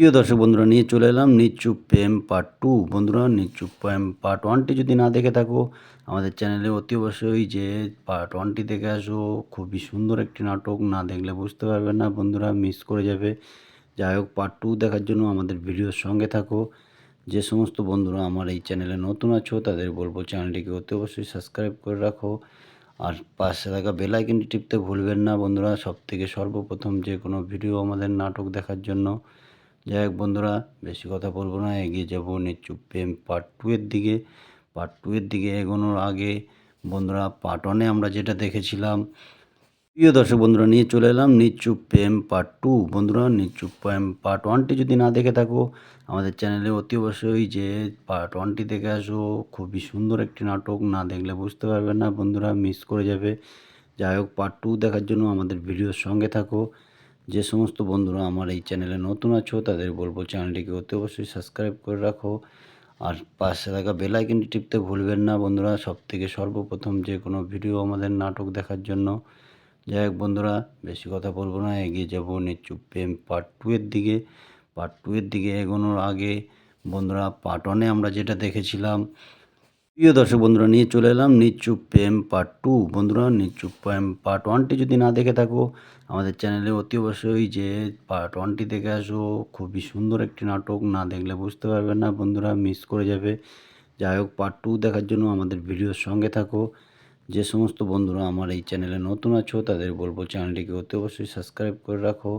প্রিয় দর্শক বন্ধুরা, নিয়ে চলে এলাম নিচু প্রেম পার্ট টু বন্ধুরা নিচু প্রেম পার্ট ওয়ানটি যদি না দেখে থাকো, আমাদের চ্যানেলে অতি অবশ্যই যে পার্ট ওয়ানটি দেখে আসো, খুবই সুন্দর একটি নাটক, না দেখলে বুঝতে পারবে না, বন্ধুরা মিস করে যাবে। যাই হোক পার্ট টু দেখার জন্য আমাদের ভিডিওর সঙ্গে থাকো। যে সমস্ত বন্ধুরা আমার এই চ্যানেলে নতুন আছো, তাদের বলব চ্যানেলটিকে অতি অবশ্যই সাবস্ক্রাইব করে রাখো। আর পাশে থাকা বেল টিপতে ভুলবেন না, বন্ধুরা। সব থেকে সর্বপ্রথম যে কোনো ভিডিও আমাদের নাটক দেখার জন্য যাই হোক বন্ধুরা, বেশি কথা বলব না, এগিয়ে যাব নিচু প্রেম পার্ট টু এর দিকে। পার্ট টু এর দিকে এগোনোর আগে বন্ধুরা পার্ট ওয়ানে আমরা যেটা দেখেছিলাম, প্রিয় দর্শক বন্ধুরা, নিয়ে চলে এলাম নিচু প্রেম পার্ট টু বন্ধুরা নিচু প্রেম পার্ট ওয়ানটি যদি না দেখে থাকো, আমাদের চ্যানেলে অতি অবশ্যই যে পার্ট ওয়ানটি দেখে আসো, খুবই সুন্দর একটি নাটক, না দেখলে বুঝতে পারবে না, বন্ধুরা মিস করে যাবে। যাই হোক পার্ট টু দেখার জন্য আমাদের ভিডিওর সঙ্গে থাকো। যে সমস্ত বন্ধুরা আমার এই চ্যানেলে নতুন আছো, তাদের বলব চ্যানেলটিকে অতি অবশ্যই সাবস্ক্রাইব করে রাখো। আর পাশে থাকা বেল টিপতে ভুলবেন না বন্ধুরা সব থেকে সর্বপ্রথম যে কোনো ভিডিও আমাদের নাটক দেখার জন্য। যাই হোক বন্ধুরা, বেশি কথা বলব না, এগিয়ে যাব নিচু প্রেম পার্ট টু এর দিকে। পার্ট টু এর দিকে এগোনোর আগে বন্ধুরা পার্ট ওয়ানে আমরা যেটা দেখেছিলাম প্রিয় দর্শক বন্ধুরা, নিয়ে চলে এলাম নিচু প্রেম পার্ট টু বন্ধুরা, নিচু প্রেম পার্ট ওয়ানটি যদি না দেখে থাকো, আমাদের চ্যানেলে অতি অবশ্যই যে পার্ট ওয়ানটি দেখে আসো, খুবই সুন্দর একটি নাটক, না দেখলে বুঝতে পারবে না, বন্ধুরা মিস করে যাবে। যাই হোক পার্ট টু দেখার জন্য আমাদের ভিডিওর সঙ্গে থাকো। যে সমস্ত বন্ধুরা আমার এই চ্যানেলে নতুন আছো, তাদের বলব চ্যানেলটিকে অতি অবশ্যই সাবস্ক্রাইব করে রাখো।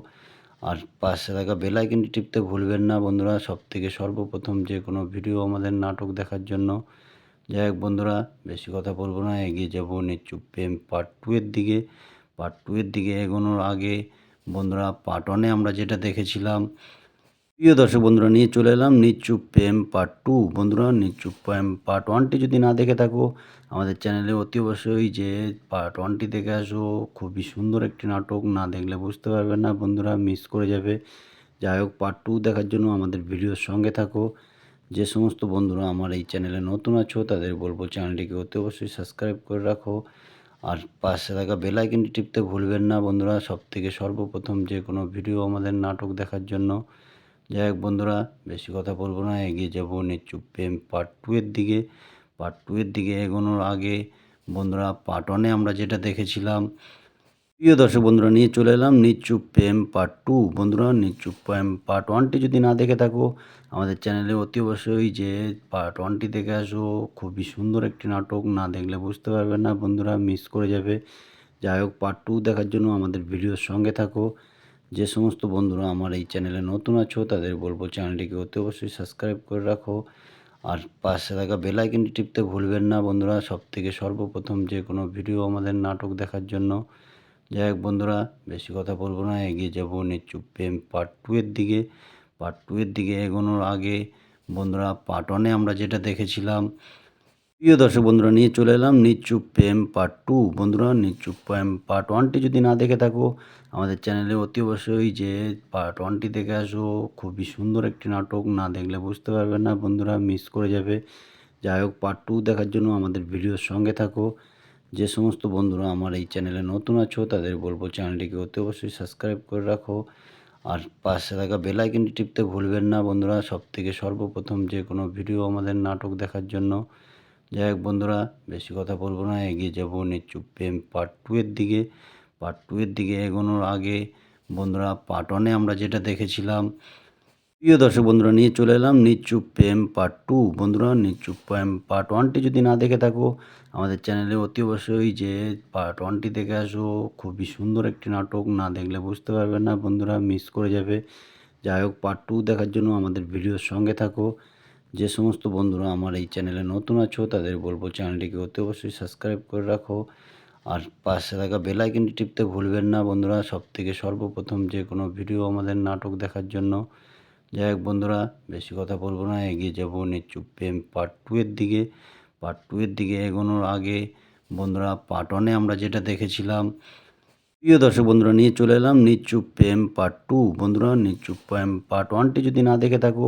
আর পাশে থাকা বেল টিপতে ভুলবেন না, বন্ধুরা। সব থেকে সর্বপ্রথম যে কোনো ভিডিও আমাদের নাটক দেখার জন্য যাই হোক বন্ধুরা, বেশি কথা বলব না, এগিয়ে যাব নিচু প্রেম পার্ট টু এর দিকে। পার্ট টু এর দিকে এগোনোর আগে বন্ধুরা পার্ট ওয়ানে আমরা যেটা দেখেছিলাম, প্রিয় দর্শক বন্ধুরা, নিয়ে চলে এলাম নিচু প্রেম পার্ট টু বন্ধুরা নিচু প্রেম পার্ট ওয়ানটি যদি না দেখে থাকো, আমাদের চ্যানেলে অতি অবশ্যই যে পার্ট ওয়ানটি দেখে আসো, খুবই সুন্দর একটি নাটক, না দেখলে বুঝতে পারবে না, বন্ধুরা মিস করে যাবে। যাই হোক পার্ট টু দেখার জন্য আমাদের ভিডিওর সঙ্গে থাকো। যে সমস্ত বন্ধুরা আমার এই চ্যানেলে নতুন আছো, তাদের বলব চ্যানেলটিকে অতি অবশ্যই সাবস্ক্রাইব করে রাখো। আর পাশে থাকা বেল টিপতে ভুলবেন না বন্ধুরা সব থেকে সর্বপ্রথম যে কোনো ভিডিও আমাদের নাটক দেখার জন্য। যাই হোক বন্ধুরা, বেশি কথা বলব না, এগিয়ে যাব নিচু প্রেম পার্ট টু এর দিকে। পার্ট টু এর দিকে এগোনোর আগে বন্ধুরা পার্ট ওয়ানে আমরা যেটা দেখেছিলাম প্রিয় দর্শক বন্ধুরা, নিয়ে চলে এলাম নিচু প্রেম পার্ট টু বন্ধুরা নিচু প্রেম পার্ট ওয়ানটি যদি না দেখে থাকো, আমাদের চ্যানেলে অতি অবশ্যই যে পার্ট ওয়ানটি দেখে আসো, খুবই সুন্দর একটি নাটক, না দেখলে বুঝতে পারবে না, বন্ধুরা মিস করে যাবে। যাই হোক পার্ট টু দেখার জন্য আমাদের ভিডিওর সঙ্গে থাকো। যে সমস্ত বন্ধুরা আমার এই চ্যানেলে নতুন আছো, তাদের বলব চ্যানেলটিকে অতি অবশ্যই সাবস্ক্রাইব করে রাখো। আর পাশে থাকা বেল আইকনটি টিপতে ভুলবেন না, বন্ধুরা। সব থেকে সর্বপ্রথম যে কোনো ভিডিও আমাদের নাটক দেখার জন্য যাই হোক বন্ধুরা, বেশি কথা বলব না, এগিয়ে যাব নিচু প্রেম পার্ট টু এর দিকে। পার্ট টু এর দিকে এগোনোর আগে বন্ধুরা পার্ট ওয়ানে আমরা যেটা দেখেছিলাম, প্রিয় দর্শক বন্ধুরা, নিয়ে চলে এলাম নিচু প্রেম পার্ট টু বন্ধুরা নিচু প্রেম পার্ট ওয়ানটি যদি না দেখে থাকো, আমাদের চ্যানেলে অতি অবশ্যই যে পার্ট ওয়ানটি দেখে আসো, খুবই সুন্দর একটি নাটক, না দেখলে বুঝতে পারবে না, বন্ধুরা মিস করে যাবে। যাই হোক পার্ট টু দেখার জন্য আমাদের ভিডিওর সঙ্গে থাকো। যে সমস্ত বন্ধুরা আমার এই চ্যানেলে নতুন আছো, তাদের বলব চ্যানেলটিকে অতি অবশ্যই সাবস্ক্রাইব করে রাখো। আর পাশে থাকা বেল টিপতে ভুলবেন না বন্ধুরা। সব থেকে সর্বপ্রথম যে কোনো ভিডিও আমাদের নাটক দেখার জন্য। যাই হোক বন্ধুরা, বেশি কথা বলব না, এগিয়ে যাব নিচু প্রেম পার্ট টু এর দিকে। পার্ট টু এর দিকে এগোনোর আগে বন্ধুরা পার্ট ওয়ানে আমরা যেটা দেখেছিলাম প্রিয় দর্শক বন্ধুরা, নিয়ে চলে এলাম নিচু প্রেম পার্ট টু বন্ধুরা নিচু প্রেম পার্ট ওয়ানটি যদি না দেখে থাকো, আমাদের চ্যানেলে অতি অবশ্যই যে পার্ট ওয়ানটি দেখে আসো, খুবই সুন্দর একটি নাটক, না দেখলে বুঝতে পারবে না, বন্ধুরা মিস করে যাবে। যাই হোক পার্ট টু দেখার জন্য আমাদের ভিডিওর সঙ্গে থাকো। যে সমস্ত বন্ধুরা আমার এই চ্যানেলে নতুন আছো, তাদের বলব চ্যানেলটিকে অতি অবশ্যই সাবস্ক্রাইব করে রাখো। আর পাশে থাকা বেল টিপতে ভুলবেন না, বন্ধুরা সব থেকে সর্বপ্রথম যে কোনো ভিডিও আমাদের নাটক দেখার জন্য। যাই হোক বন্ধুরা, বেশি কথা বলব না, এগিয়ে যাব নিচুপ প্রেম পার্ট টু এর দিকে। পার্ট টু এর দিকে এগোনোর আগে বন্ধুরা পার্ট ওয়ানে আমরা যেটা দেখেছিলাম, প্রিয় দর্শক বন্ধুরা, নিয়ে চলে এলাম নিচুপ প্রেম পার্ট টু বন্ধুরা নিচুপ প্রেম পার্ট ওয়ানটি যদি না দেখে থাকো,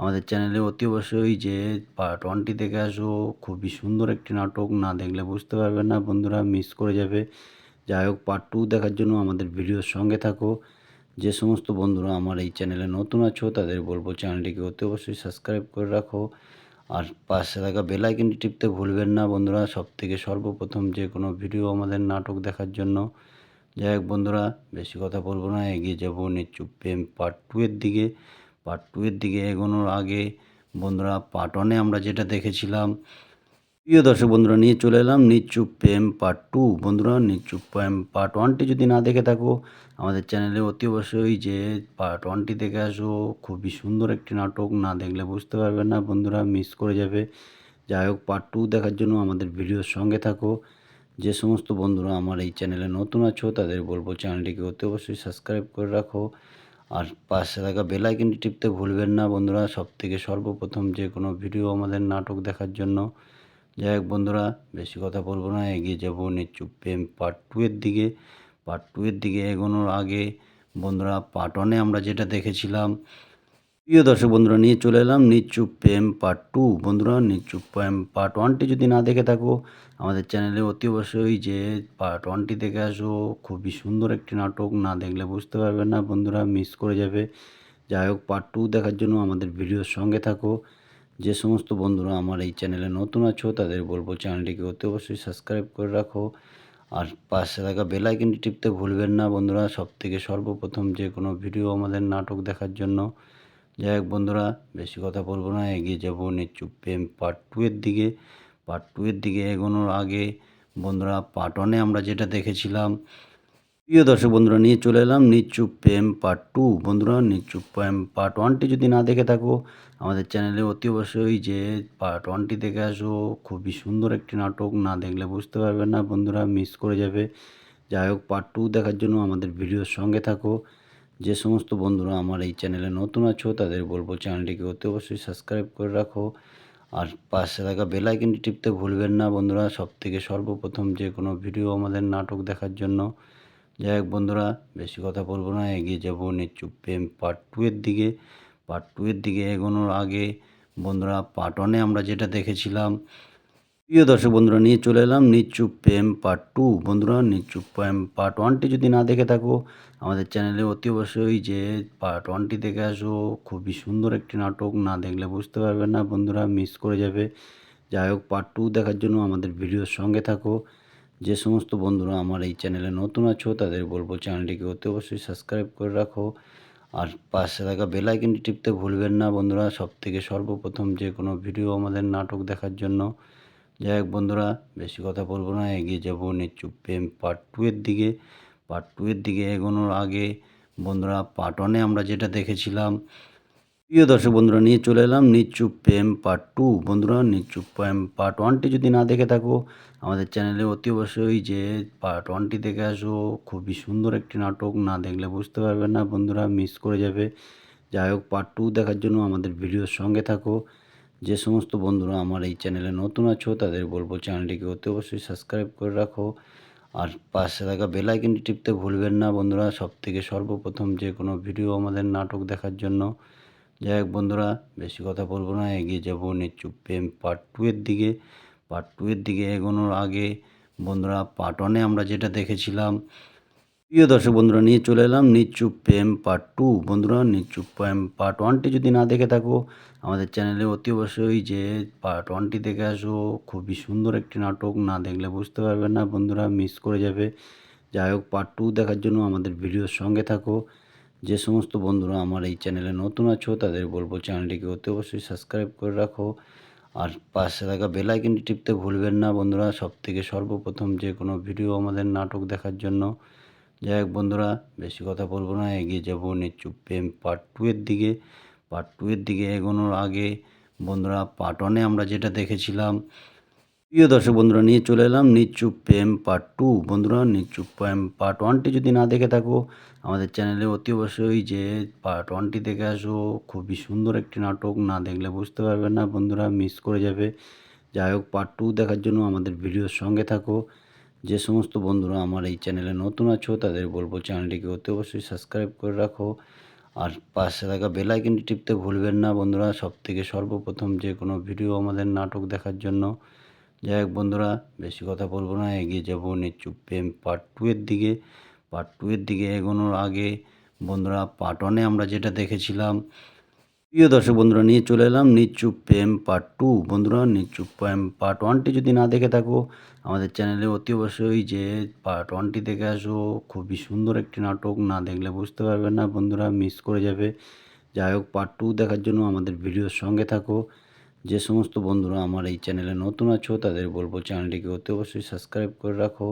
আমাদের চ্যানেলে অতি অবশ্যই যে পার্ট ওয়ানটি দেখে আসো, খুবই সুন্দর একটি নাটক, না দেখলে বুঝতে পারবে না, বন্ধুরা মিস করে যাবে। যাই হোক পার্ট টু দেখার জন্য আমাদের ভিডিওর সঙ্গে থাকো। যে সমস্ত বন্ধুরা আমার এই চ্যানেলে নতুন আছো, তাদের বলব চ্যানেলটিকে অতি অবশ্যই সাবস্ক্রাইব করে রাখো। আর পাশে থাকা বেল আইকনটি টিপতে ভুলবেন না বন্ধুরা। সব থেকে সর্বপ্রথম যে কোনো ভিডিও আমাদের নাটক দেখার জন্য। যাই হোক বন্ধুরা, বেশি কথা বলব না, এগিয়ে যাব নিচুপ প্রেম পার্ট টু এর দিকে। পার্ট টু এর দিকে এগোনোর আগে বন্ধুরা পার্ট ওয়ানে আমরা যেটা দেখেছিলাম, প্রিয় দর্শক বন্ধুরা, নিয়ে চলে এলাম নিচুপ প্রেম পার্ট টু বন্ধুরা নিচুপ প্রেম পার্ট ওয়ানটি যদি না দেখে থাকো আমাদের চ্যানেলে অতি অবশ্যই যে পার্ট ওয়ানটি দেখে আসো, খুবই সুন্দর একটি নাটক, না দেখলে বুঝতে পারবে না, বন্ধুরা মিস করে যাবে। যাই হোক পার্ট টু দেখার জন্য আমাদের ভিডিওর সঙ্গে থাকো। যে সমস্ত বন্ধুরা আমার এই চ্যানেলে নতুন আছো, তাদের বলব চ্যানেলটিকে অতি অবশ্যই সাবস্ক্রাইব করে রাখো। আর পাশে থাকা বেল টিপতে ভুলবেন না, বন্ধুরা সব থেকে সর্বপ্রথম যে কোনো ভিডিও আমাদের নাটক দেখার জন্য। যাই হোক, বন্ধুরা, বেশি কথা বলব না, এগিয়ে যাব নিচুপ প্রেম পার্ট টু এর দিকে। পার্ট টু এর দিকে এগোনোর আগে বন্ধুরা পার্ট ওয়ানে আমরা যেটা দেখেছিলাম, প্রিয় দর্শক বন্ধুরা, নিয়ে চলে এলাম নিচুপ প্রেম পার্ট টু বন্ধুরা, নিচুপ প্রেম পার্ট ওয়ানটি যদি না দেখে থাকো, আমাদের চ্যানেলে অতি অবশ্যই যে পার্ট ওয়ানটি দেখে আসো, খুবই সুন্দর একটি নাটক, না দেখলে বুঝতে পারবে না, বন্ধুরা মিস করে যাবে। যাই হোক পার্ট টু দেখার জন্য আমাদের ভিডিওর সঙ্গে থাকো। যে সমস্ত বন্ধুরা আমার এই চ্যানেলে নতুন আছো, তাদের বলব চ্যানেলটিকে অতি অবশ্যই সাবস্ক্রাইব করে রাখো। আর পাশে থাকা বেল আইকনটি টিপতে ভুলবেন না বন্ধুরা। সব থেকে সর্বপ্রথম যে কোনো ভিডিও আমাদের নাটক দেখার জন্য। যাই হোক বন্ধুরা, বেশি কথা বলব না, এগিয়ে যাব নিচু প্রেম পার্ট টু এর দিকে। পার্ট টু এর দিকে এগোনোর আগে বন্ধুরা পার্ট ওয়ানে আমরা যেটা দেখেছিলাম প্রিয় দর্শক বন্ধুরা, নিয়ে চলে এলাম নিচুপ প্রেম পার্ট টু বন্ধুরা নিচুপ প্রেম পার্ট ওয়ানটি যদি না দেখে থাকো, আমাদের চ্যানেলে অতি অবশ্যই যে পার্ট ওয়ানটি দেখে আসো, খুবই সুন্দর একটি নাটক, না দেখলে বুঝতে পারবে না, বন্ধুরা মিস করে যাবে। যাই হোক পার্ট টু দেখার জন্য আমাদের ভিডিওর সঙ্গে থাকো। যে সমস্ত বন্ধুরা আমার এই চ্যানেলে নতুন আছো, তাদের বলব চ্যানেলটিকে অতি অবশ্যই সাবস্ক্রাইব করে রাখো। আর পাশে থাকা বেল টিপতে ভুলবেন না, বন্ধুরা। সব থেকে সর্বপ্রথম যে কোনো ভিডিও আমাদের নাটক দেখার জন্য। যাই হোক বন্ধুরা, বেশি কথা বলব না, এগিয়ে যাব নিচুপ প্রেম পার্ট টু এর দিকে। পার্ট টু এর দিকে এগোনোর আগে বন্ধুরা পার্ট ওয়ানে আমরা যেটা দেখেছিলাম, প্রিয় দর্শক বন্ধুরা, নিয়ে চলে এলাম নিচুপ প্রেম পার্ট টু বন্ধুরা নিচুপ প্রেম পার্ট ওয়ানটি যদি না দেখে থাকো, আমাদের চ্যানেলে অতি অবশ্যই যে পার্ট ওয়ানটি দেখে আসো, খুবই সুন্দর একটি নাটক, না দেখলে বুঝতে পারবে না, বন্ধুরা মিস করে যাবে। যাই হোক পার্ট টু দেখার জন্য আমাদের ভিডিওর সঙ্গে থাকো। যে সমস্ত বন্ধুরা আমার এই চ্যানেলে নতুন আছো, তাদের বলব চ্যানেলটিকে অতি অবশ্যই সাবস্ক্রাইব করে রাখো। আর পাশে থাকা বেল টিপতে ভুলবেন না বন্ধুরা। সব থেকে সর্বপ্রথম যে কোনো ভিডিও আমাদের নাটক দেখার জন্য। যাই হোক বন্ধুরা, বেশি কথা বলব না, এগিয়ে যাব নিচুপ প্রেম পার্ট টু এর দিকে। পার্ট টু এর দিকে এগোনোর আগে বন্ধুরা পার্ট ওয়ানে আমরা যেটা দেখেছিলাম প্রিয় দর্শক বন্ধুরা, নিয়ে চলে এলাম নিচুপ প্রেম পার্ট টু বন্ধুরা নিচুপ প্রেম পার্ট ওয়ানটি যদি না দেখে থাকো, আমাদের চ্যানেলে অতি অবশ্যই যে পার্ট ওয়ানটি দেখে আসো, খুবই সুন্দর একটি নাটক, না দেখলে বুঝতে পারবে না, বন্ধুরা মিস করে যাবে। যাই হোক পার্ট টু দেখার জন্য আমাদের ভিডিওর সঙ্গে থাকো। যে সমস্ত বন্ধুরা আমার এই চ্যানেলে নতুন আছো, তাদের বলব চ্যানেলটিকে অতি অবশ্যই সাবস্ক্রাইব করে রাখো। আর পাশে থাকা বেল টিপতে ভুলবেন না, বন্ধুরা। সব থেকে সর্বপ্রথম যে কোনো ভিডিও আমাদের নাটক দেখার জন্য। যাই হোক বন্ধুরা, বেশি কথা বলব না, এগিয়ে যাব নিচুপ প্রেম পার্ট টু এর দিকে। পার্ট টু এর দিকে এগোনোর আগে বন্ধুরা পার্ট ওয়ানে আমরা যেটা দেখেছিলাম, প্রিয় দর্শক বন্ধুরা, নিয়ে চলে এলাম নিচুপ প্রেম পার্ট টু বন্ধুরা নিচুপ প্রেম পার্ট ওয়ানটি যদি না দেখে থাকো, আমাদের চ্যানেলে অতি অবশ্যই যে পার্ট ওয়ানটি দেখে আসো, খুবই সুন্দর একটি নাটক, না দেখলে বুঝতে পারবে না, বন্ধুরা মিস করে যাবে। যাই হোক পার্ট টু দেখার জন্য আমাদের ভিডিওর সঙ্গে থাকো। যে সমস্ত বন্ধুরা আমার এই চ্যানেলে নতুন আছো, তাদের বলব চ্যানেলটিকে অতি অবশ্যই সাবস্ক্রাইব করে রাখো। আর পাশে থাকা বেল আইকনটি টিপতে ভুলবেন না বন্ধুরা সব থেকে সর্বপ্রথম যে কোনো ভিডিও আমাদের নাটক দেখার জন্য। যাই হোক বন্ধুরা, বেশি কথা বলব না, এগিয়ে যাব নিচুপ প্রেম পার্ট টু এর দিকে। পার্ট টু এর দিকে এগোনোর আগে বন্ধুরা পার্ট ওয়ানে আমরা যেটা দেখেছিলাম প্রিয় দর্শক বন্ধুরা, নিয়ে চলে এলাম নিচুপ প্রেম পার্ট টু বন্ধুরা নিচুপ প্রেম পার্ট ওয়ানটি যদি না দেখে থাকো, আমাদের চ্যানেলে অতি অবশ্যই যে পার্ট ওয়ানটি দেখে আসো, খুবই সুন্দর একটি নাটক, না দেখলে বুঝতে পারবে না, বন্ধুরা মিস করে যাবে। যাই হোক পার্ট টু দেখার জন্য আমাদের ভিডিওর সঙ্গে থাকো। যে সমস্ত বন্ধুরা আমার এই চ্যানেলে নতুন আছো, তাদের বলব চ্যানেলটিকে অতি অবশ্যই সাবস্ক্রাইব করে রাখো। আর পাশে থাকা বেল টিপতে ভুলবেন না, বন্ধুরা। সব থেকে সর্বপ্রথম যে কোনো ভিডিও আমাদের নাটক দেখার জন্য। যাই হোক বন্ধুরা, বেশি কথা বলব না, এগিয়ে যাব নিচুপ প্রেম পার্ট টু এর দিকে। পার্ট টু এর দিকে এগোনোর আগে বন্ধুরা পার্ট ওয়ানে আমরা যেটা দেখেছিলাম, প্রিয় দর্শক বন্ধুরা, নিয়ে চলে এলাম নিচুপ প্রেম পার্ট টু বন্ধুরা নিচুপ প্রেম পার্ট ওয়ানটি যদি না দেখে থাকো, আমাদের চ্যানেলে অতি অবশ্যই যে পার্ট ওয়ানটি দেখে আসো, খুবই সুন্দর একটি নাটক, না দেখলে বুঝতে পারবে না, বন্ধুরা মিস করে যাবে। যাই হোক পার্ট টু দেখার জন্য আমাদের ভিডিওর সঙ্গে থাকো। যে সমস্ত বন্ধুরা আমার এই চ্যানেলে নতুন আছো, তাদের বলব চ্যানেলটিকে অতি অবশ্যই সাবস্ক্রাইব করে রাখো।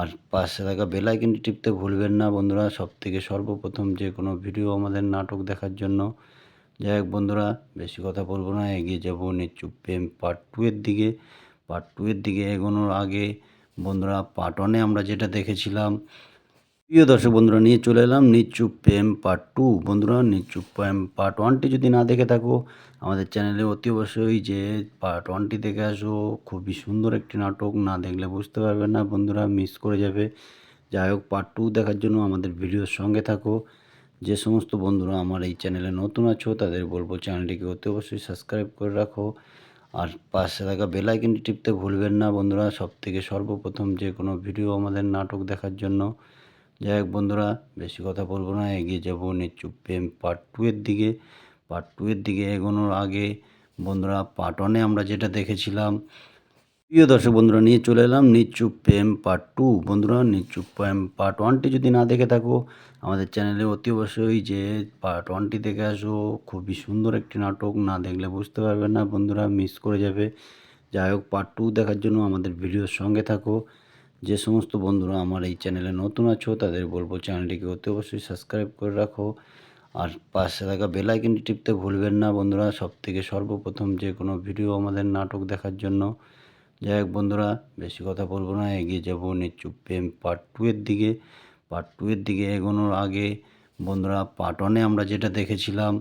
আর পাশে থাকা বেল টিপতে ভুলবেন না বন্ধুরা সব থেকে সর্বপ্রথম যে কোনো ভিডিও আমাদের নাটক দেখার জন্য। যাই হোক বন্ধুরা, বেশি কথা বলব না, এগিয়ে যাব নিচুপ প্রেম পার্ট টু এর দিকে। পার্ট টু এর দিকে এগোনোর আগে বন্ধুরা পার্ট ওয়ানে আমরা যেটা দেখেছিলাম প্রিয় দর্শক বন্ধুরা, নিয়ে চলে এলাম নিচুপ প্রেম পার্ট টু বন্ধুরা নিচুপ প্রেম পার্ট ওয়ানটি যদি না দেখে থাকো, আমাদের চ্যানেলে অতি অবশ্যই যে পার্ট ওয়ানটি দেখে আসো, খুবই সুন্দর একটি নাটক, না দেখলে বুঝতে পারবে না, বন্ধুরা মিস করে যাবে। যাই হোক পার্ট টু দেখার জন্য আমাদের ভিডিওর সঙ্গে থাকো। যে সমস্ত বন্ধুরা আমার এই চ্যানেলে নতুন আছো, তাদের বলব চ্যানেলটিকে অতি অবশ্যই সাবস্ক্রাইব করে রাখো। আর পাশে থাকা বেল আইকনটি টিপতে ভুলবেন না, বন্ধুরা। সব থেকে সর্বপ্রথম যে কোনো ভিডিও আমাদের নাটক দেখার জন্য যাই হোক বন্ধুরা, বেশি কথা বলব না, এগিয়ে যাব নিচুপ প্রেম পার্ট টু এর দিকে। পার্ট টু এর দিকে এগোনোর আগে বন্ধুরা পার্ট ওয়ানে আমরা যেটা দেখেছিলাম, প্রিয় দর্শক বন্ধুরা, নিয়ে চলে এলাম নিচুপ প্রেম পার্ট টু বন্ধুরা, নিচুপ প্রেম পার্ট ওয়ানটি যদি না দেখে থাকো, আমাদের চ্যানেলে অতি অবশ্যই যে পার্ট ওয়ানটি দেখে আসো, খুবই সুন্দর একটি নাটক, না দেখলে বুঝতে পারবে না বন্ধুরা মিস করে যাবে। যাই হোক পার্ট টু দেখার জন্য আমাদের ভিডিওর সঙ্গে থাকো। যে সমস্ত বন্ধুরা আমার এই চ্যানেলে নতুন আছো, তাদের বলব চ্যানেলটিকে অতি অবশ্যই সাবস্ক্রাইব করে রাখো। আর পাশে থাকা বেল টিপতে ভুলবেন না বন্ধুরা। সব থেকে সর্বপ্রথম যে কোনো ভিডিও আমাদের নাটক দেখার জন্য। যাই হোক বন্ধুরা, বেশি কথা বলব না, এগিয়ে যাব নিচুপ প্রেম পার্ট টু এর দিকে। পার্ট টু এর দিকে এগোনোর আগে বন্ধুরা পার্ট ওয়ানে আমরা যেটা দেখেছিলাম,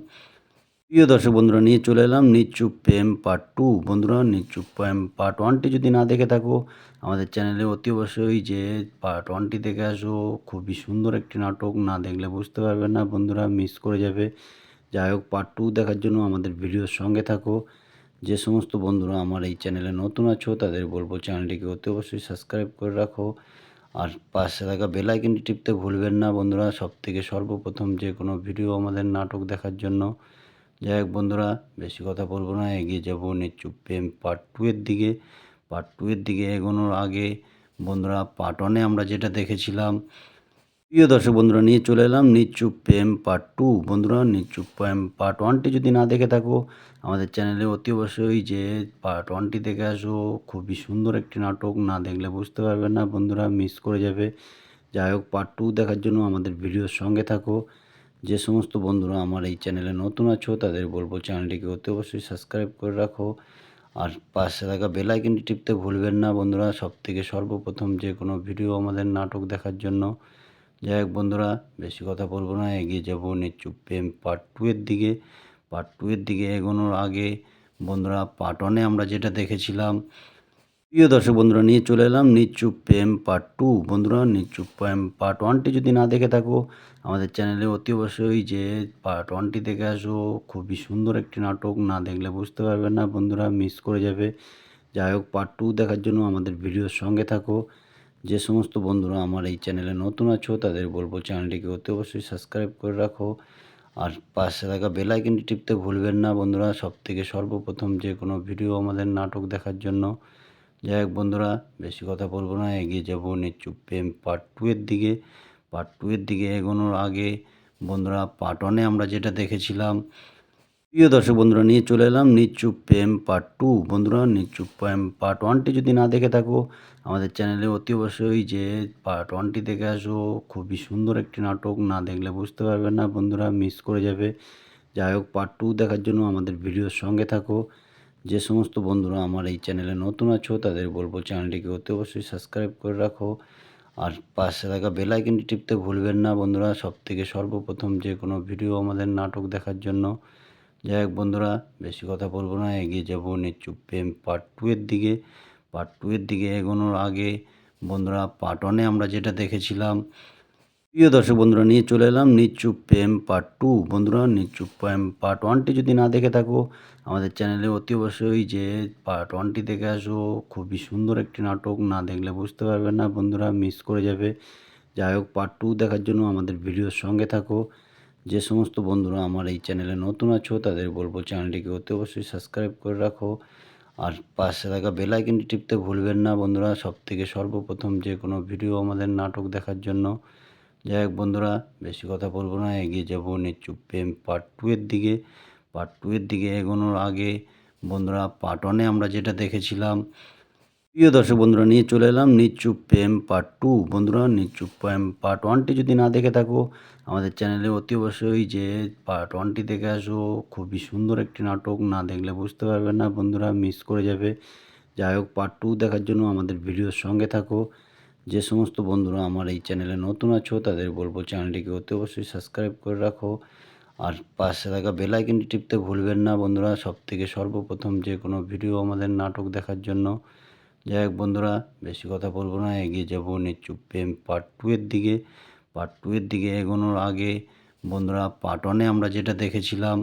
প্রিয় দর্শক বন্ধুরা, নিয়ে চলে এলাম নিচুপ প্রেম পার্ট টু বন্ধুরা, নিচুপ প্রেম পার্ট ওয়ানটি যদি না দেখে থাকো আমাদের চ্যানেলে অতি অবশ্যই যে পার্ট ওয়ানটি দেখে আসো, খুবই সুন্দর একটি নাটক, না দেখলে বুঝতে পারবে না, বন্ধুরা মিস করে যাবে। যাই হোক পার্ট টু দেখার জন্য আমাদের ভিডিওর সঙ্গে থাকো। যে সমস্ত বন্ধুরা আমার এই চ্যানেলে নতুন আছো, তাদের বলব চ্যানেলটিকে অতি অবশ্যই সাবস্ক্রাইব করে রাখো। আর পাশে থাকা বেল আইকনটি টিপতে ভুলবেন না, বন্ধুরা। সব থেকে সর্বপ্রথম যে কোনো ভিডিও আমাদের নাটক দেখার জন্য। যাই হোক, বন্ধুরা, বেশি কথা বলব না, এগিয়ে যাব নিচুপ প্রেম পার্ট টু এর দিকে। পার্ট টু এর দিকে এগোনোর আগে বন্ধুরা পার্ট ওয়ানে আমরা যেটা দেখেছিলাম, প্রিয় দর্শক বন্ধুরা নিয়ে চলে এলাম নিচুপ প্রেম পার্ট টু বন্ধুরা, নিচুপ প্রেম পার্ট ওয়ানটি যদি না দেখে থাকো, আমাদের চ্যানেলে অতি অবশ্যই যে পার্ট ওয়ানটি দেখে আসো, খুবই সুন্দর একটি নাটক, না দেখলে বুঝতে পারবে না, বন্ধুরা মিস করে যাবে। যাই হোক পার্ট টু দেখার জন্য আমাদের ভিডিওর সঙ্গে থাকো। যে সমস্ত বন্ধুরা আমার এই চ্যানেলে নতুন আছো, তাদের বলব চ্যানেলটিকে অতি অবশ্যই সাবস্ক্রাইব করে রাখো। আর পাশে থাকা বেল আইকনটি টিপতে ভুলবেন না বন্ধুরা। সব থেকে সর্বপ্রথম যে কোনো ভিডিও আমাদের নাটক দেখার জন্য। যাই হোক বন্ধুরা, বেশি কথা বলব না, এগিয়ে যাব নিচু প্রেম পার্ট টু এর দিকে। পার্ট টু এর দিকে এগোনোর আগে বন্ধুরা পার্ট ওয়ানে আমরা যেটা দেখেছিলাম প্রিয় দর্শক বন্ধুরা, নিয়ে চলে এলাম নিচুপ প্রেম পার্ট টু বন্ধুরা নিচুপ প্রেম পার্ট ওয়ানটি যদি না দেখে থাকো, আমাদের চ্যানেলে অতি অবশ্যই যে পার্ট ওয়ানটি দেখে আসো, খুবই সুন্দর একটি নাটক, না দেখলে বুঝতে পারবে না, বন্ধুরা মিস করে যাবে। যাই হোক পার্ট টু দেখার জন্য আমাদের ভিডিওর সঙ্গে থাকো। যে সমস্ত বন্ধুরা আমার এই চ্যানেলে নতুন আছো, তাদের বলব চ্যানেলটিকে অতি অবশ্যই সাবস্ক্রাইব করে রাখো। আর পাশে থাকা বেল টিপতে ভুলবেন না, বন্ধুরা। সব থেকে সর্বপ্রথম যে কোনো ভিডিও আমাদের নাটক দেখার জন্য। যাই হোক বন্ধুরা, বেশি কথা বলব না, এগিয়ে যাব নিচুপ প্রেম পার্ট টু এর দিকে। পার্ট টু এর দিকে এগোনোর আগে বন্ধুরা পার্ট ওয়ানে আমরা যেটা দেখেছিলাম, প্রিয় দর্শক বন্ধুরা, নিয়ে চলে এলাম নিচুপ প্রেম পার্ট টু বন্ধুরা, নিচুপ প্রেম পার্ট ওয়ানটি যদি না দেখে থাকো, আমাদের চ্যানেলে অতি অবশ্যই যে পার্ট ওয়ানটি দেখে আসো, খুবই সুন্দর একটি নাটক, না দেখলে বুঝতে পারবে না, বন্ধুরা মিস করে যাবে। যাই হোক পার্ট টু দেখার জন্য আমাদের ভিডিওর সঙ্গে থাকো। যে সমস্ত বন্ধুরা আমার এই চ্যানেলে নতুন আছো, তাদের বলব চ্যানেলটিকে অতি অবশ্যই সাবস্ক্রাইব করে রাখো। আর পাশে থাকা বেল টিপতে ভুলবেন না বন্ধুরা সব থেকে সর্বপ্রথম যে কোনো ভিডিও আমাদের নাটক দেখার জন্য। যাই হোক বন্ধুরা, বেশি কথা বলব না, এগিয়ে যাব নিচুপ প্রেম পার্ট টু এর দিকে। পার্ট টু এর দিকে এগোনোর আগে বন্ধুরা পার্ট ওয়ানে আমরা যেটা দেখেছিলাম প্রিয় দর্শক বন্ধুরা, নিয়ে চলে এলাম নিচুপ প্রেম পার্ট টু বন্ধুরা নিচুপ প্রেম পার্ট ওয়ানটি যদি না দেখে থাকো, আমাদের চ্যানেলে অতি অবশ্যই যে পার্ট ওয়ানটি দেখে আসো, খুবই সুন্দর একটি নাটক, না দেখলে বুঝতে পারবে না, বন্ধুরা মিস করে যাবে। যাই হোক পার্ট টু দেখার জন্য আমাদের ভিডিওর সঙ্গে থাকো। যে সমস্ত বন্ধুরা আমার এই চ্যানেলে নতুন আছো, তাদের বলব চ্যানেলটিকে অতি অবশ্যই সাবস্ক্রাইব করে রাখো। আর পাশে থাকা বেল টিপতে ভুলবেন না, বন্ধুরা। সব থেকে সর্বপ্রথম যে কোনো ভিডিও আমাদের নাটক দেখার জন্য। যাই হোক বন্ধুরা, বেশি কথা বলব না, এগিয়ে যাব নিচু প্রেম পার্ট টু এর দিকে। পার্ট টু এর দিকে এগোনোর আগে বন্ধুরা পার্ট ওয়ানে আমরা যেটা দেখেছিলাম, প্রিয় দর্শক বন্ধুরা, নিয়ে চলে এলাম নিচু প্রেম পার্ট টু বন্ধুরা নিচু প্রেম পার্ট ওয়ানটি যদি না দেখে থাকো, আমাদের চ্যানেলে অতি অবশ্যই যে পার্ট ওয়ানটি দেখে আসো, খুবই সুন্দর একটি নাটক, না দেখলে বুঝতে পারবে না, বন্ধুরা মিস করে যাবে। যাই হোক পার্ট টু দেখার জন্য আমাদের ভিডিওর সঙ্গে থাকো। যে সমস্ত বন্ধুরা আমার এই চ্যানেলে নতুন আছো, তাদের বলব চ্যানেলটিকে অতি অবশ্যই সাবস্ক্রাইব করে রাখো। আর পাশে থাকা বেল আইকনটি টিপতে ভুলবেন না বন্ধুরা সব থেকে সর্বপ্রথম যে কোনো ভিডিও আমাদের নাটক দেখার জন্য। যাই হোক বন্ধুরা, বেশি কথা বলব না, এগিয়ে যাব নিচু প্রেম পার্ট টু এর দিকে। পার্ট টু এর দিকে এগোনোর আগে বন্ধুরা পার্ট ওয়ানে আমরা যেটা দেখেছিলাম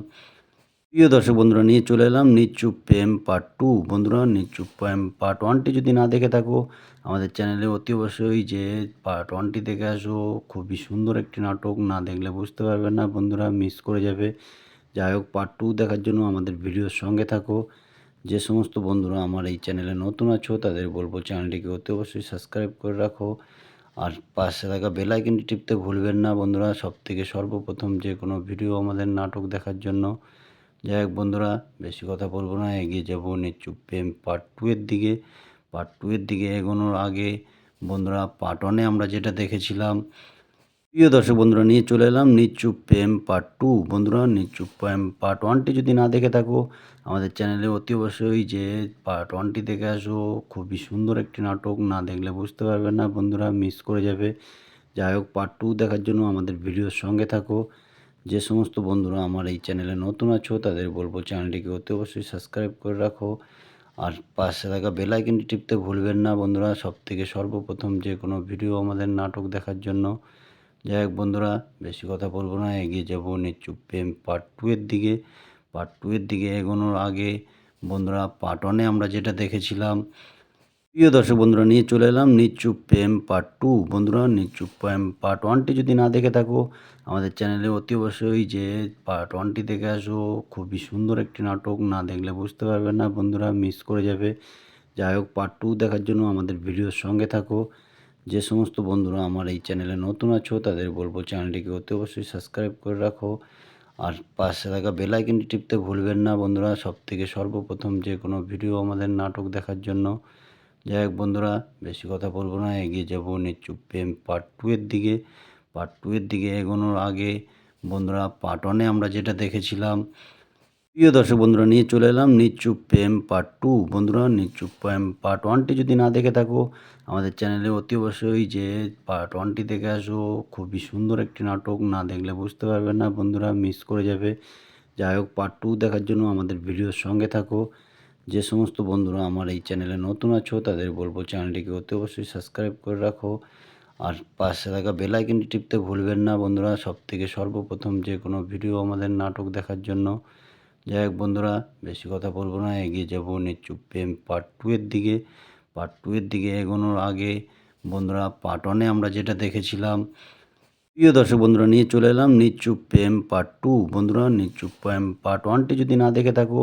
প্রিয় দর্শক বন্ধুরা, নিয়ে চলে এলাম নিচু প্রেম পার্ট টু বন্ধুরা, নিচু প্রেম পার্ট ওয়ানটি যদি না দেখে থাকো, আমাদের চ্যানেলে অতি অবশ্যই যে পার্ট ওয়ানটি দেখে আসো, খুবই সুন্দর একটি নাটক, না দেখলে বুঝতে পারবে না, বন্ধুরা মিস করে যাবে। যাই হোক পার্ট টু দেখার জন্য আমাদের ভিডিওর সঙ্গে থাকো। যে সমস্ত বন্ধুরা আমার এই চ্যানেলে নতুন আছো, তাদের বলব চ্যানেলটিকে অতি অবশ্যই সাবস্ক্রাইব করে রাখো। আর পাশে থাকা বেল আইকনটি টিপতে ভুলবেন না, বন্ধুরা। সব থেকে সর্বপ্রথম যে কোনো ভিডিও আমাদের নাটক দেখার জন্য। যাই হোক বন্ধুরা, বেশি কথা বলব না, এগিয়ে যাব নিচু প্রেম পার্ট টু এর দিকে। পার্ট টু এর দিকে এগোনোর আগে বন্ধুরা পার্ট ওয়ানে আমরা যেটা দেখেছিলাম, প্রিয় দর্শক বন্ধুরা, নিয়ে চলে এলাম নিচু প্রেম পার্ট টু বন্ধুরা নিচু প্রেম পার্ট ওয়ানটি যদি না দেখে থাকো, আমাদের চ্যানেলে অতি অবশ্যই যে পার্ট ওয়ানটি দেখে আসো, খুবই সুন্দর একটি নাটক, না দেখলে বুঝতে পারবে না, বন্ধুরা মিস করে যাবে। যাই হোক পার্ট টু দেখার জন্য আমাদের ভিডিওর সঙ্গে থাকো। যে সমস্ত বন্ধুরা আমার এই চ্যানেলে নতুন আছো, তাদের বলব চ্যানেলটিকে অতি অবশ্যই সাবস্ক্রাইব করে রাখো। আর পাশে থাকা বেল টিপতে ভুলবেন না বন্ধুরা সব থেকে সর্বপ্রথম যে কোনো ভিডিও আমাদের নাটক দেখার জন্য। যাই হোক বন্ধুরা, বেশি কথা বলব না, এগিয়ে যাব নিচু প্রেম পার্ট টু এর দিকে। পার্ট টু এর দিকে এগোনোর আগে বন্ধুরা পার্ট ওয়ানে আমরা যেটা দেখেছিলাম প্রিয় দর্শক বন্ধুরা, নিয়ে চলে এলাম নিচু প্রেম পার্ট টু বন্ধুরা নিচু প্রেম পার্ট ওয়ানটি যদি না দেখে থাকো, আমাদের চ্যানেলে অতি অবশ্যই যে পার্ট ওয়ানটি দেখে আসো, খুবই সুন্দর একটি নাটক, না দেখলে বুঝতে পারবে না, বন্ধুরা মিস করে যাবে। যাই হোক পার্ট টু দেখার জন্য আমাদের ভিডিওর সঙ্গে থাকো। যে সমস্ত বন্ধুরা আমার এই চ্যানেলে নতুন আছো, তাদের বলব চ্যানেলটিকে অতি অবশ্যই সাবস্ক্রাইব করে রাখো। আর পাশে থাকা বেল আইকনটি টিপতে ভুলবেন না, বন্ধুরা। সব থেকে সর্বপ্রথম যে কোনো ভিডিও আমাদের নাটক দেখার জন্য। যাই হোক বন্ধুরা, বেশি কথা বলব না, এগিয়ে যাব নিচু প্রেম পার্ট টু এর দিকে। পার্ট টু এর দিকে এগোনোর আগে বন্ধুরা পার্ট ওয়ানে আমরা যেটা দেখেছিলাম, প্রিয় দর্শক বন্ধুরা, নিয়ে চলে এলাম নিচু প্রেম পার্ট টু বন্ধুরা নিচু প্রেম পার্ট ওয়ানটি যদি না দেখে থাকো, আমাদের চ্যানেলে অতি অবশ্যই যে পার্ট ওয়ানটি দেখে আসো, খুবই সুন্দর একটি নাটক, না দেখলে বুঝতে পারবে না, বন্ধুরা মিস করে যাবে। যাই হোক পার্ট টু দেখার জন্য আমাদের ভিডিওর সঙ্গে থাকো। যে সমস্ত বন্ধুরা আমার এই চ্যানেলে নতুন আছো, তাদের বলব চ্যানেলটিকে অতি অবশ্যই সাবস্ক্রাইব করে রাখো। আর পাশে থাকা বেল টিপতে ভুলবেন না বন্ধুরা সব থেকে সর্বপ্রথম যে কোনো ভিডিও আমাদের নাটক দেখার জন্য। যাই হোক বন্ধুরা, বেশি কথা বলব না, এগিয়ে যাব নিচু প্রেম পার্ট টু এর দিকে। পার্ট টু এর দিকে এগোনোর আগে বন্ধুরা পার্ট ওয়ানে আমরা যেটা দেখেছিলাম প্রিয় দর্শক বন্ধুরা, নিয়ে চলে এলাম নিচু প্রেম পার্ট টু বন্ধুরা নিচু প্রেম পার্ট ওয়ানটি যদি না দেখে থাকো,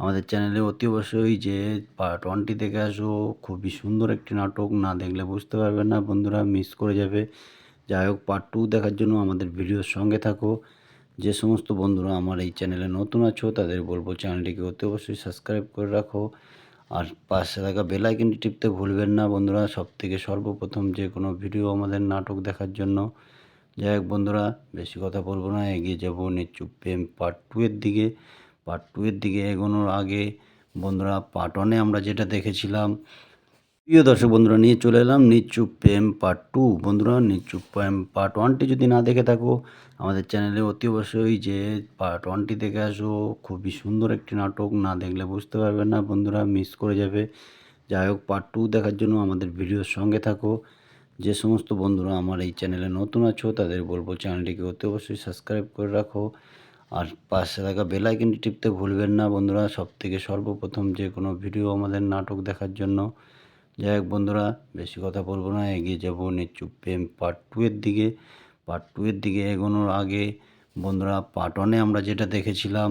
আমাদের চ্যানেলে অতি অবশ্যই যে পার্ট ওয়ানটি দেখে আসো, খুবই সুন্দর একটি নাটক, না দেখলে বুঝতে পারবে না, বন্ধুরা মিস করে যাবে। যাই হোক পার্ট টু দেখার জন্য আমাদের ভিডিওর সঙ্গে থাকো। যে সমস্ত বন্ধুরা আমার এই চ্যানেলে নতুন আছো, তাদের বলব চ্যানেলটিকে অতি অবশ্যই সাবস্ক্রাইব করে রাখো। আর পাশে থাকা বেল টিপতে ভুলবেন না, বন্ধুরা। সব থেকে সর্বপ্রথম যে কোনো ভিডিও আমাদের নাটক দেখার জন্য যাই হোক বন্ধুরা, বেশি কথা বলব না, এগিয়ে যাব নিচু প্রেম পার্ট টু এর দিকে। পার্ট টু এর দিকে এগোনোর আগে বন্ধুরা পার্ট ওয়ানে আমরা যেটা দেখেছিলাম, প্রিয় দর্শক বন্ধুরা, নিয়ে চলে এলাম নিচু প্রেম পার্ট টু বন্ধুরা নিচু প্রেম পার্ট ওয়ানটি যদি না দেখে থাকো, আমাদের চ্যানেলে অতি অবশ্যই যে পার্ট ওয়ানটি দেখে আসো, খুবই সুন্দর একটি নাটক, না দেখলে বুঝতে পারবে না, বন্ধুরা মিস করে যাবে। যাই হোক পার্ট টু দেখার জন্য আমাদের ভিডিওর সঙ্গে থাকো। যে সমস্ত বন্ধুরা আমার এই চ্যানেলে নতুন আছো, তাদের বলব চ্যানেলটিকে অতি অবশ্যই সাবস্ক্রাইব করে রাখো। আর পাশে থাকা বেল টিপতে ভুলবেন না বন্ধুরা সব থেকে সর্বপ্রথম যে কোনো ভিডিও আমাদের নাটক দেখার জন্য। যাই হোক বন্ধুরা, বেশি কথা বলব না, এগিয়ে যাব নিচুপ প্রেম পার্ট টু এর দিকে। পার্ট টু এর দিকে এগোনোর আগে বন্ধুরা পার্ট ওয়ানে আমরা যেটা দেখেছিলাম